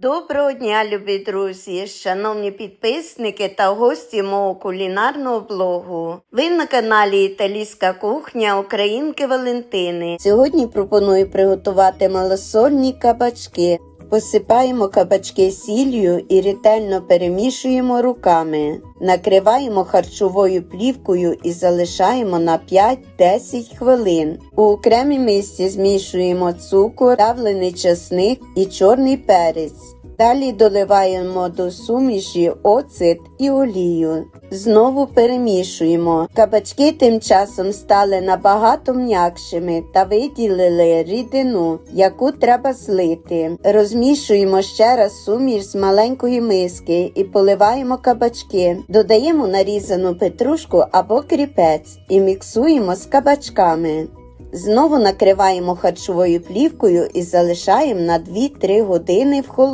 Доброго дня, любі друзі, шановні підписники та гості мого кулінарного блогу. Ви на каналі Італійська кухня Українки Валентини. Сьогодні пропоную приготувати малосольні кабачки. Посипаємо кабачки сіллю і ретельно перемішуємо руками. Накриваємо харчовою плівкою і залишаємо на 5-10 хвилин. У окремій мисці змішуємо цукор, давлений чесник і чорний перець. Далі доливаємо до суміші оцет і олію. Знову перемішуємо. Кабачки тим часом стали набагато м'якшими та виділили рідину, яку треба злити. Розмішуємо ще раз суміш з маленької миски і поливаємо кабачки. Додаємо нарізану петрушку або кріпець і міксуємо з кабачками. Знову накриваємо харчовою плівкою і залишаємо на 2-3 години в холодильнику.